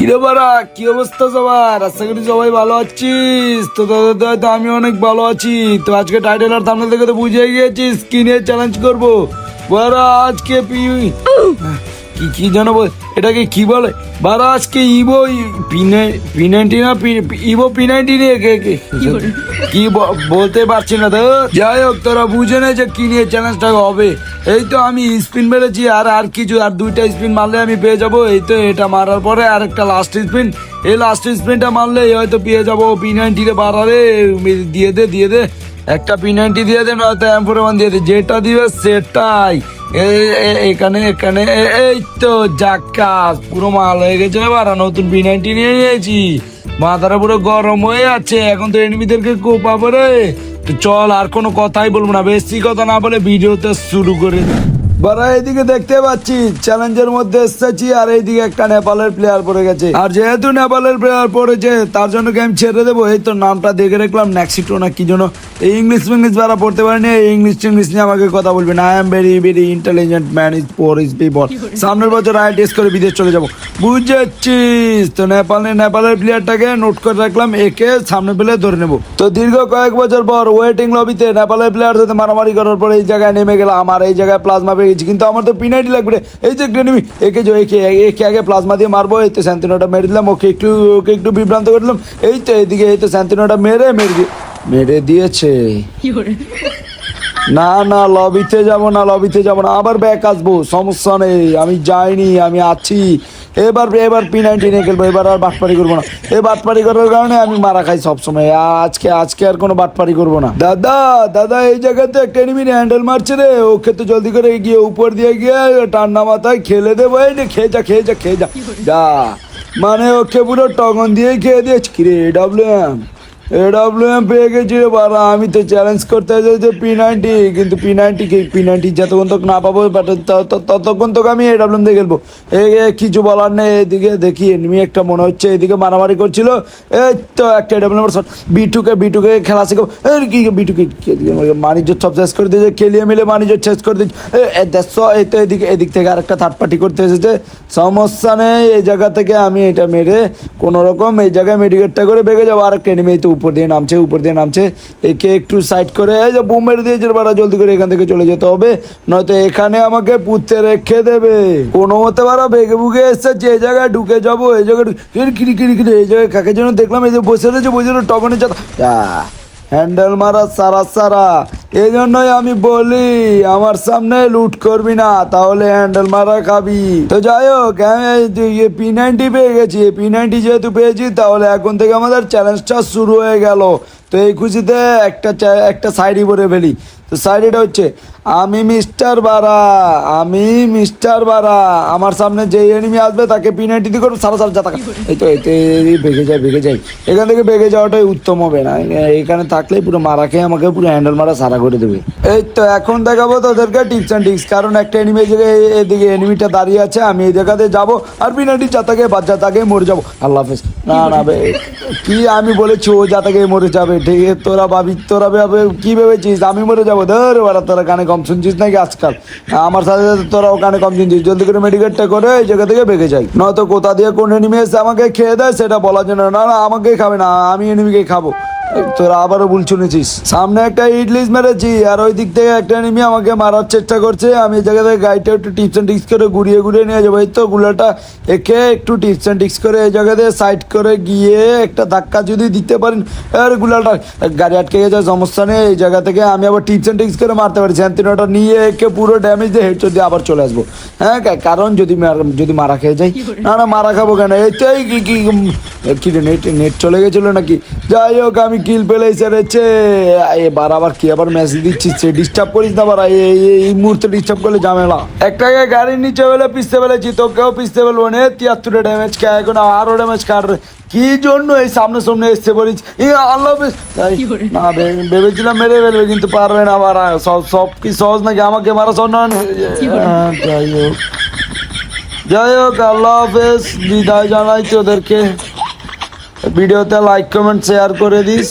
কিরে বারা কি অবস্থা সবার? আশা করি সবাই ভালো আছিস। তো তোদের তো আমি অনেক ভালো আছি। তো আজকে টাইটেল আর থামলে দেখে তো বুঝে গিয়েছিস কি নিয়ে চ্যালেঞ্জ করব? বারা আজকে পি কি কি যেন বল এটাকে কি বলে? বারা আজকে ইভো পি নাইনটি না ইভো পি নাইনটি নিয়ে কে কে? কি বলতে পারছি না তো। যাই হোক তোরা বুঝে নে যে কি নিয়ে চ্যালেঞ্জটা হবে। এই তো আমি স্পিন মেরেছি আর আর কিছু আর দুইটা স্পিন মারলে আমি পেয়ে যাব। এই তো এটা মারার পরে আর একটা লাস্ট স্পিন এই লাস্ট স্পিনটা মারলে হয়তো পেয়ে যাব পি নাইনটি রে। বাড়ারে দিয়ে দে দিয়ে দে। একটা পি নাইনটি দিয়ে দে নয়তো এম্পোরেমান দিয়ে দে। যেটা দিবে সেটাই। এখানে এখানে এই তো জাকাস পুরো মাল হয়ে গেছে এবার নতুন বি নাইনটি নিয়ে নিয়েছি। মাথাটা পুরো গরম হয়ে আছে, এখন তো এনিমিদেরকে কোপাবো রে। চল, আর কোনো কথাই বলব না, বেশি কথা না বলে ভিডিওতে শুরু করে। বারা এইদিকে দেখতে পাচ্ছি চ্যালেঞ্জের মধ্যে এসেছি, আর এইদিকে একটা নেপালের প্লেয়ার পড়ে গেছে। আর যেহেতু নেপালের প্লেয়ার পড়েছে, তার জন্য গেম ছেড়ে দেবো। এই তো নামটা দেখে রাখলাম ন্যাক্সিটো না কি জন্য এই ইংলিশ ইংলিশ যারা পড়তে পারেনি, এই ইংলিশ ইংলিশ নিয়ে আমাকে কথা বলবেন। I am very very intelligent man is for is people সামনের বছর আইটিএস করে বিদেশ চলে যাব। বুঝেছিস তো নেপালে নেপালের প্লেয়ারটাকে নোট করে রাখলাম, একে সামনে পেলে ধরে নেব। তো দীর্ঘ কয়েক বছর পর ওয়েটিং লবিতে নেপালের প্লেয়ার সাথে মারামারি করার পর এই জায়গায় নেমে গেলাম। আমার এই জায়গায় প্লাজমা পেয়ে গেছি কিন্তু আমার তো পিনাইটি লাগবে এই যে একটা নিবি। একে যে একে একে আগে প্লাজমা দিয়ে মারবো, এই তো স্যান্তিনোটা মেরে দিলাম, ওকে একটু ওকে একটু বিভ্রান্ত করে দিলাম। এই তো এইদিকে এই তো স্যান্তিনোটা মেরে মেরে মেরে দিয়েছে। না না, লবিতে যাব না, লবিতে যাব না। আবার ব্যাক আসব, সমস্যা নেই, আমি যাইনি, আমি আছি। এবার এবার পি নাইনটি নিয়ে খেলব, এবার আর বাটপারি করব না। এই বাটপারি করার কারণে আমি মারা খাই সবসময়। আজকে আজকে আর কোনো বাটপারি করব না। দাদা দাদা, এই জায়গাতে একটা এনিমি হ্যান্ডেল মারছে রে। ওকে তো জলদি করে গিয়ে উপর দিয়ে গিয়ে ঠান্ডা মাথায় খেলে দেবো। এই নে, খেয়ে যা খেয়ে যা খেয়ে যা। যা। মানে ওকে পুরো টগন দিয়েই খেয়ে দিয়েছি। কিরে ডাব্লিউ এম এডাব্লিউএম পেয়ে গেছি রে বারা আমি তো চ্যালেঞ্জ করতে চাইছি পি নাইনটি কিন্তু পি নাইনটি পি নাইনটি যতক্ষণ তক না পাবো ত- ত- ততক্ষণ তোকে আমি এডাব্লিউএম দিয়ে খেলব। এ কিছু বলার নেই এদিকে। দেখি এনিমি একটা মনে হচ্ছে এদিকে মারামারি করছিল। এই তো, একটা এডাব্লিউএম বিটুকে বিটুকে খেলা শিখো কি বিটুকে মানিজ্য সব শেষ করে দিয়েছে। খেলিয়ে মিলে মানিজ্য শেষ করে দিয়েছে। দেখছ, এই তো এদিকে, এদিক থেকে আরেকটা থার্ড পার্টি করতে এসেছে। সমস্যা নেই, এই জায়গা থেকে আমি এটা মেরে কোনো রকম এই জায়গায় মেডিকেটটা করে বেগে যাব। আর একটা এনিমি তো উপর দিয়ে নামছে, উপর দিয়ে নামছে। একে একটু সাইড করে, এই যে বুম মেরে দিয়েছে বাড়া জলদি করে এখান থেকে চলে যেতে হবে। নয়তো এখানে আমাকে পুঁতে রেখে দেবে। কোনো মতে বাড়া বেগে বুগে এসছে, যে জায়গায় ঢুকে যাব, এই জায়গায় কিরি কিরি কিরি এই জায়গায় কাকে যেন দেখলাম, এই যে বসে রয়েছে বসে রয়েছে টগনে যা হ্যান্ডেল মারা, সারা সারা। এই জন্যই আমি বলি, আমার সামনে লুট করবি না, তাহলে হ্যান্ডেল মারা খাবি। তো যাই হোক পি নাইনটি পেয়ে গেছি। পি নাইনটি যেহেতু পেয়েছি, তাহলে এখন থেকে আমাদের চ্যালেঞ্জটা শুরু হয়ে গেল। তো এই খুশিতে একটা একটা সাইডি করে ফেলি। তো সাইডিটা হচ্ছে আমি মিস্টার বারা, আমি মিস্টার বারা। আমার সামনে যে এনিমি আসবে তাকে পিনাইটি দিয়ে করব সারা সারা জাতা এই তো এতে বেগে যায় বেগে যায় এখান থেকে বেগে যাওয়াটাই উত্তম হবে না। এখানে থাকলে পুরো মারা খেয়ে আমাকে পুরো হ্যান্ডেল মারা সারা করে দেবে। এই তো, এখন দেখাবো তোদেরকে টিপস অ্যান্ড টিক্স কারণ একটা এনিমি জায়গায় এদিকে এনিমিটা দাঁড়িয়ে আছে, আমি এই জায়গাতে যাব আর পিনাইটি যাতাকে বাচ্চা তাকে মরে যাব। আল্লাহ হাফেজ। না না কি আমি বলেছি ও যা যাতাকে মরে যাবে? ঠিক তোরা ভাবি, তোরা ভাবে, কি ভেবেছিস? আমি মরে যাব। ধর বারা তোরা গানে কম শুনছিস নাকি আজকাল? আমার সাথে সাথে তোরা ওখানে কম শুনছিস। জলদি করে মেডিকেটটা করে এই জায়গা থেকে বেঁকে যাই। নয়তো কোথা দিয়ে কোন এনিমি এসে আমাকে খেয়ে দেয়, সেটা বলার জন্য না না, আমাকেই খাবে না, আমি এনিমিকে খাব। তোরা আবারও ভুল শুনেছিস সামনে একটা ইডলিস মেরেছি আর ওই দিক থেকে একটা এনিমি আমাকে মারার চেষ্টা করছে আমি এই জায়গা থেকে গাড়িটা একটু টিপস অ্যান্ড টিক্স করে ঘুরিয়ে ঘুরিয়ে নিয়ে যাব এই তো গুলাটা একে একটু টিপস অ্যান্ড টিক্স করে এই জায়গা থেকে সাইড করে গিয়ে একটা ধাক্কা যদি দিতে পারেন আর গুলাটা গাড়ি আটকে গেছে সমস্যা নেই এই জায়গা থেকে আমি আবার টিপস অ্যান্ড টিক্স করে মারতে পারি স্যান্তিনোটা নিয়ে একে পুরো ড্যামেজ দিয়ে হেড দিয়ে আবার চলে আসব হ্যাঁ কারণ যদি মার- যদি মারা খেয়ে যাই না না মারা খাব কেন এই তো কি- নেট নেট চলে গেছিল নাকি যাই হোক আমি কিল পেলে সেরেছে। এবার আবার কি আবার মেসেজ দিচ্ছিস ডিস্টার্ব করিস না বারা এই মুহূর্তে ডিস্টার্ব করলে ঝামেলা। একটাকে গাড়ির নিচে ফেলে পিসতে ফেলেছি তোকেও পিসতে ফেলব না। তিয়াত্তরে ড্যামেজ খায় এখন আরও ড্যামেজ কার? কি জন্য এই সামনে সামনে এসছে বলিস? আল্লাহ না ভেবেছিলাম মেরে ফেলবে কিন্তু পারবে না আবার সব সব কি সহজ নাকি? আমাকে মারা সহজ না। হ্যাঁ, যাই হোক। যাই হোক আল্লাহ হাফেজ। বিদায় জানাই তোদেরকে। ভিডিওতে লাইক কমেন্ট শেয়ার করে দিস।